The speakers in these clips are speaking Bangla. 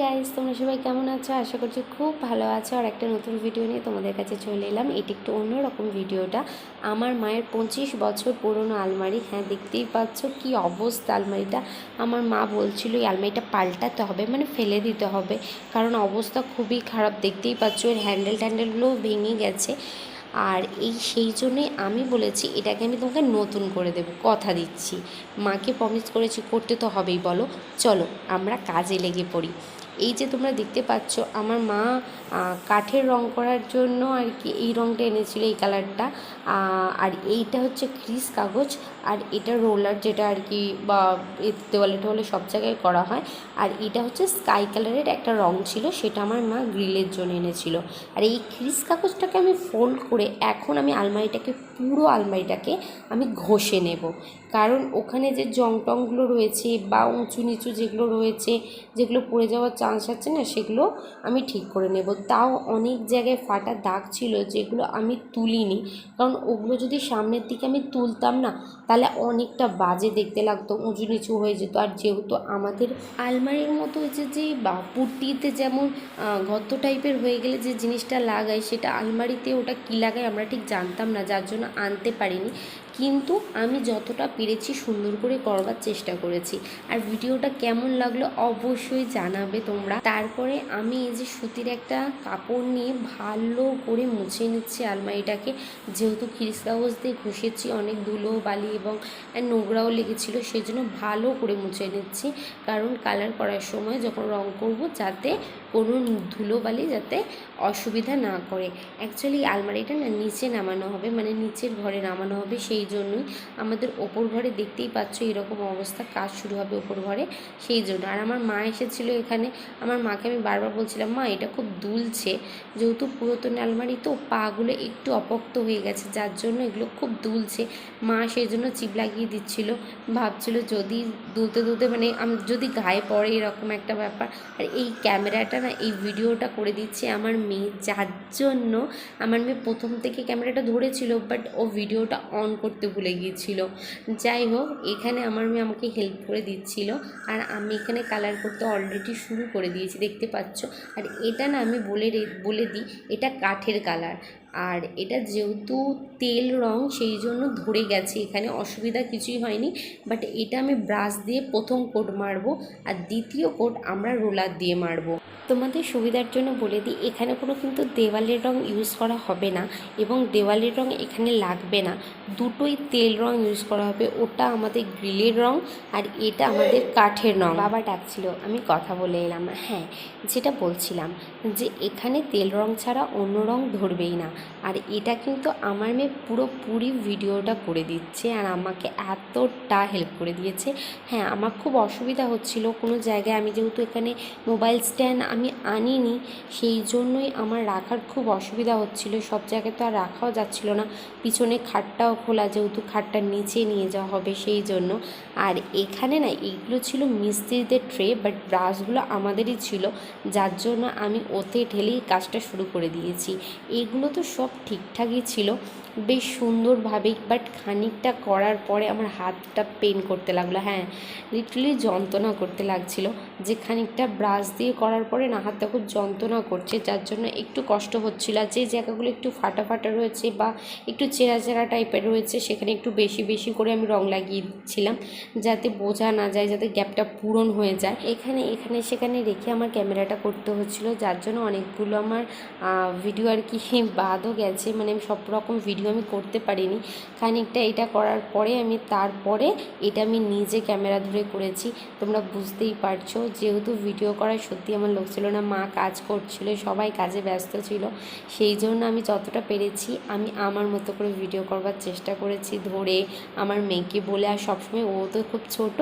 গাইজ তোমরা সবাই কেমন আছো? আশা করছি খুব ভালো আছো। আর একটা নতুন ভিডিও নিয়ে তোমাদের কাছে চলে এলাম। এটি একটু অন্যরকম ভিডিওটা আমার মায়ের পঁচিশ বছর পুরনো আলমারি। হ্যাঁ দেখতেই পাচ্ছ কি অবস্থা আলমারিটা। আমার মা বলছিল, এই আলমারিটা পাল্টাতে হবে মানে ফেলে দিতে হবে। কারণ অবস্থা খুবই খারাপ। দেখতেই পাচ্ছ, এর হ্যান্ডেল ট্যান্ডেলগুলোও ভেঙে গেছে। আর এই সেই জন্যে আমি বলেছি, এটাকে আমি তোমাকে নতুন করে দেব, কথা দিচ্ছি। মাকে প্রমিস করেছি, করতে তো হবেই, বলো। চলো, আমরা কাজে লেগে পড়ি। এই যে তোমরা দেখতে পাচ্ছ, আমার মা কাঠের রং করার জন্য আর কি এই রংটা এনেছিল, এই কালারটা। আর এইটা হচ্ছে ক্রিস কাগজ, আর এটা রোলার যেটা আর কি বা দেওয়ালে টোয়ালে সব জায়গায় করা হয়। আর এটা হচ্ছে স্কাই কালারের একটা রং ছিল, সেটা আমার মা গ্রিলের জন্য এনেছিল। আর এই ক্রিস কাগজটাকে আমি ফোল্ড করে এখন আমি আলমারিটাকে, পুরো আলমারিটাকে আমি ঘষে নেব। কারণ ওখানে যে জং টংগুলো রয়েছে বা উঁচু নিচু যেগুলো রয়েছে, যেগুলো পড়ে যাওয়ার চান্স আছে না, সেগুলো আমি ঠিক করে নেব। তাও অনেক জায়গায় ফাটা দাগ ছিল যেগুলো আমি তুলিনি। কারণ ওগুলো যদি সামনের দিকে আমি তুলতাম না, তাহলে অনেকটা বাজে দেখতে লাগতো, উঁচু নিচু হয়ে যেত। আর যেহেতু আমাদের আলমারির মতো যে যে বা পুট্টিতে যেমন গর্ত টাইপের হয়ে গেলে যে জিনিসটা লাগায় সেটা আলমারিতে ওটা কী লাগায় আমরা ঠিক জানতাম না, যার জন্য আনতে পারিনি। কিন্তু আমি যতটা পেরেছি সুন্দর করে করবার চেষ্টা করেছি। আর ভিডিওটা কেমন লাগল অবশ্যই জানাবে তোমরা। তারপরে আমি এই যে সুতির একটা কাপড় নিয়ে ভালো করে মুছে নিচ্ছি আলমারিটাকে। যেহেতু খিরিস কাগজ দিয়ে ঘষেছি, অনেক ধুলো, বালি এবং নোংরাও লেগেছিলো সেই জন্য ভালো করে মুছে নিচ্ছি। কারণ কালার করার সময় যখন রং করব, যাতে কোনো ধুলো বালি যাতে অসুবিধা না করে। অ্যাকচুয়ালি আলমারিটা না নিচে নামানো হবে মানে নিচের ঘরে নামানো হবে, সেই জন্যই আমাদের ওপর ঘরে দেখতেই পাচ্ছ এরকম অবস্থা, কাজ শুরু হবে ওপর ঘরে, সেই জন্য। আর আমার মা এসেছিল এখানে, আমার মাকে আমি বারবার বলছিলাম, মা, এটা খুব দুলছে, যেহেতু পুরাতন আলমারি তো পাগুলো একটু অপক্ত হয়ে গেছে, যার জন্য এগুলো খুব দুলছে। মা সেই জন্য চিপ লাগিয়ে দিচ্ছিল, ভাবছিল যদি দুলতে দুলতে মানে যদি গায়ে পড়ে এরকম একটা ব্যাপার, আর এই ক্যামেরাটা না এই ভিডিওটা করে দিচ্ছে আমার মেয়ে, যার জন্য আমার মেয়ে প্রথম থেকে ক্যামেরাটা ধরেছিল বাট ও ভিডিওটা অন করতে ভুলে গিয়েছিল। যাই হোক, এখানে আমার মেয়ে আমাকে হেল্প করে দিচ্ছিল আর আমি এখানে কালার করতে অলরেডি শুরু করে দিয়েছি, দেখতে পাচ্ছ? আর এটা না আমি বলে বলে দিই, এটা কাঠের কালার আর এটা যেহেতু তেল রং, সেই জন্য ধরে গেছে, এখানে অসুবিধা কিছুই হয়নি। বাট এটা আমি ব্রাশ দিয়ে প্রথম কোট মারবো আর দ্বিতীয় কোট আমরা রোলার দিয়ে মারবো। তোমাদের সুবিধার জন্য বলে দিই, এখানে কোনো কিন্তু দেওয়ালের রং ইউজ করা হবে না এবং দেওয়ালের রং এখানে লাগবে না। দুটোই তেল রং ইউজ করা হবে, ওটা আমাদের গ্রিলের রং আর এটা আমাদের কাঠের রং। বাবা ডাকছিল, আমি কথা বলে এলাম। হ্যাঁ যেটা বলছিলাম যে এখানে তেল রং ছাড়া অন্য রং ধরবেই না। আর এটা কিন্তু আমার মেয়ে পুরোপুরি ভিডিওটা করে দিচ্ছে আর আমাকে এতটা হেল্প করে দিয়েছে। হ্যাঁ আমার খুব অসুবিধা হচ্ছিল। কোনো জায়গায় আমি যেহেতু এখানে মোবাইল স্ট্যান্ড আমি আনিনি, সেই জন্যই আমার রাখার খুব অসুবিধা হচ্ছিল। সব জায়গায় তো আর রাখাও যাচ্ছিল না। পিছনে খাটটাও খোলা, যেহেতু খাটটা নিচে নিয়ে যাওয়া হবে সেই জন্য। আর এখানে না, এইগুলো ছিল মিস্ত্রিদের ট্রে বাট ব্রাশগুলো আমাদেরই ছিল। যার জন্য আমি ওতে ঢেলেই কাজটা শুরু করে দিয়েছি। এগুলো তো সব ঠিকঠাকই ছিল। বেশ সুন্দরভাবেই বাট খানিকটা করার পরে আমার হাতটা পেন করতে লাগল হ্যাঁ। লিটারালি যন্ত্রণা করতে লাগছিল। যে খানিকটা ব্রাশ দিয়ে করার পরে না, হাতটা খুব যন্ত্রণা করছে, যার জন্য একটু কষ্ট হচ্ছিল। যে জায়গাগুলো একটু ফাটা ফাটা রয়েছে বা একটু চেরা চেরা টাইপের রয়েছে, সেখানে একটু বেশি বেশি করে আমি রং লাগিয়ে দিচ্ছিলাম যাতে বোঝা না যায়, যাতে গ্যাপটা পূরণ হয়ে যায়। এখানে এখানে, সেখানে রেখে আমার ক্যামেরাটা করতে হচ্ছিল, যার জন্য অনেকগুলো আমার ভিডিও আর কি বাদও গেছে। মানে আমি সব রকম ভিডিও আমি করতে পারিনি। খানিকটা এটা করার পরে আমি তারপরে এটা আমি নিজে ক্যামেরা ধরে করেছি। তোমরা বুঝতেই পারছ, যেহেতু ভিডিও করার সত্যি আমার লোক ছিল না, মা কাজ করছিল, সবাই কাজে ব্যস্ত ছিল। সেই জন্য আমি যতটা পেরেছি, আমি আমার মতো করে ভিডিও করবার চেষ্টা করেছি ধরে আমার মেয়েকে বলে। আর সবসময় ও তো খুব ছোট,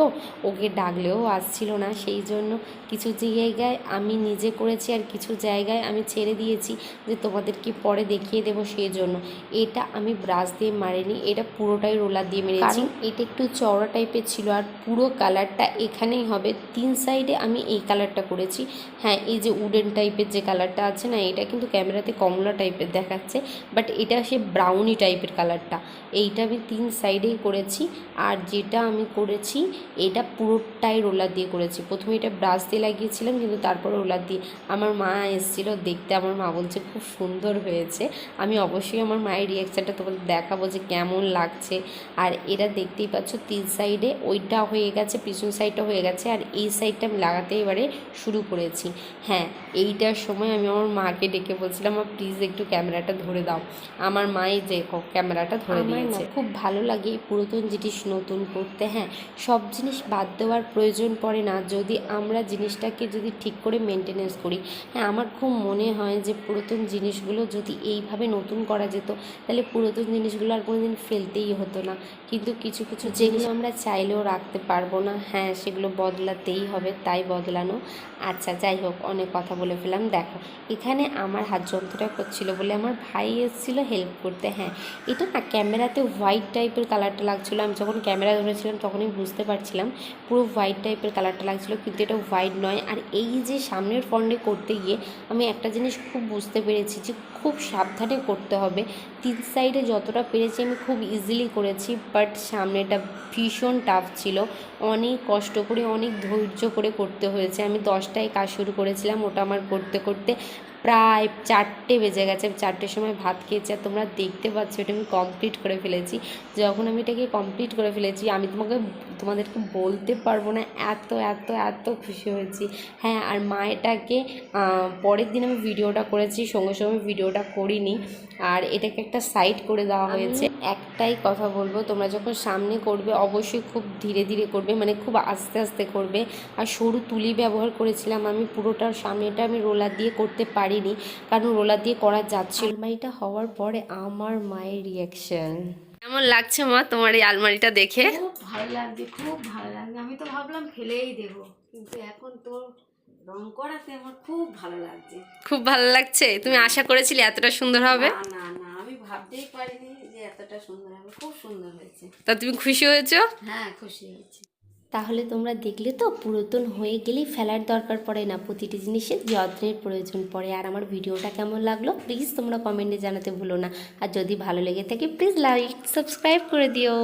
ওকে ডাকলেও আসছিল না। সেই জন্য কিছু জায়গায় আমি নিজে করেছি আর কিছু জায়গায় আমি ছেড়ে দিয়েছি যে তোমাদেরকে পরে দেখিয়ে দেবো সেই জন্য। এটা আমি ব্রাশ দিয়ে মারিনি এটা পুরোটাই রোলার দিয়ে মেরেছি। কারণ এটা একটু চওড়া টাইপের ছিল আর পুরো কালারটা এখানেই হবে। তিন সাইডে আমি এই কালারটা করেছি। হ্যাঁ এই যে উডেন টাইপের যে কালারটা আছে না এটা কিন্তু ক্যামেরাতে কমলা টাইপের দেখাচ্ছে। বাট এটা সে ব্রাউনি টাইপের কালারটা এইটা আমি তিন সাইডেই করেছি। আর যেটা আমি করেছি এটা পুরোটাই রোলার দিয়ে করেছি। প্রথমে এটা ব্রাশ দিয়ে লাগিয়েছিলাম কিন্তু তারপরে রোলার দিয়ে আমার মা এসেছিল দেখতে। আমার মা বলছে খুব সুন্দর হয়েছে। আমি অবশ্যই আমার মায়ের রিয়াকশানটা তোমাদের দেখাবো যে কেমন লাগছে। আর এটা দেখতেই পাচ্ছ তিন সাইডে ওইটা হয়ে গেছে পিছন সাইডটা হয়ে গেছে আর এই সাইডটা আমি লাগাতে এবারে শুরু করেছি। হ্যাঁ এইটার সময় আমি আমার মাকে ডেকে বলছিলাম মা প্লিজ একটু ক্যামেরাটা ধরে দাও। আমার মাই যে ক্যামেরাটা ধরে দিয়েছে খুব ভালো লাগে এই পুরাতন জিনিস নতুন করতে হ্যাঁ। সব জিনিস বাদ দেওয়ার প্রয়োজন পড়ে না। যদি আমরা জিনিসটাকে যদি ঠিক করে মেনটেনেন্স করি হ্যাঁ আমার খুব মনে হয় যে পুরাতন জিনিসগুলো যদি এইভাবে নতুন করা যেত তাহলে পুরাতন জিনিসগুলো আর কোনো দিন ফেলতেই হতো না। কিন্তু কিছু কিছু যেগুলো আমরা চাইলেও রাখতে পারব না হ্যাঁ সেগুলো বদলাতেই হবে, তাই বদলানো। আচ্ছা যাই হোক, অনেক কথা বলে ফেলাম দেখো, এখানে আমার হাত যন্ত্রটা করছিল বলে আমার ভাই এসেছিল হেল্প করতে হ্যাঁ। এটা না ক্যামেরাতে হোয়াইট টাইপের কালারটা লাগছিল। আমি যখন ক্যামেরা ধরেছিলাম তখনই বুঝতে পারছিলাম, পুরো হোয়াইট টাইপের কালারটা লাগছিল, কিন্তু এটা হোয়াইট নয়। আর এই যে সামনের ফন্ডে করতে গিয়ে আমি একটা জিনিস খুব বুঝতে পেরেছি যে খুব সাবধানে করতে হবে। তিন সাইডে যতটা পেরেছি আমি খুব ইজিলি করেছি বাট সামনেটা ভীষণ টাফ ছিল। অনেক কষ্ট করে, অনেক ধৈর্য করে করতে হয়েছে। আমি দশটায় কাজ শুরু করেছিলাম, ওটা আমার করতে করতে প্রায় চারটে বেজে গেছে চারটের সময় ভাত খেয়েছি আর তোমরা দেখতে পাচ্ছ এটা আমি কমপ্লিট করে ফেলেছি। যখন আমি এটাকে কমপ্লিট করে ফেলেছি আমি তোমাকে তোমাদেরকে বলতে পারব না এত এত এত খুশি হয়েছি। হ্যাঁ আর মা এটাকে পরের দিন আমি ভিডিওটা করেছি সঙ্গে সঙ্গে ভিডিওটা করিনি। আর এটাকে একটা সাইড করে দেওয়া হয়েছে। একটাই কথা বলব তোমরা যখন সামনে করবে অবশ্যই খুব ধীরে ধীরে করবে মানে খুব আস্তে আস্তে করবে। আর সরু তুলি ব্যবহার করেছিলাম আমি পুরোটার সামনেটা আমি রোলার দিয়ে করতে পারিনি কারণ রোলার দিয়ে করা যাচ্ছিল আলমারিটা হওয়ার পরে আমার মায়ের রিয়াকশন কেমন লাগছে মা তোমার এই আলমারিটা দেখে? খুব ভালো লাগছে খুব ভালো লাগছে। আমি তো ভাবলাম ফেলেই দেবো কিন্তু এখন তো রং করাতে আমার খুব ভালো লাগছে। খুব ভালো লাগছে? তুমি আশা করেছিলে এতটা সুন্দর হবে? না না আমি ভাবতেই পারিনি। এতটা সুন্দর হবে খুব সুন্দর হয়েছে। তা তুমি খুশি হয়েছো? হ্যাঁ খুশি হয়েছে। তাহলে তোমরা দেখলে তো পুরাতন হয়ে গেলেই ফেলার দরকার পড়ে না প্রতিটি জিনিসের যত্নের প্রয়োজন পড়ে। আর আমার ভিডিওটা কেমন লাগল প্লিজ তোমরা কমেন্টে জানাতে ভুলো না। আর যদি ভালো লেগে থাকে প্লিজ লাইক সাবস্ক্রাইব করে দিও।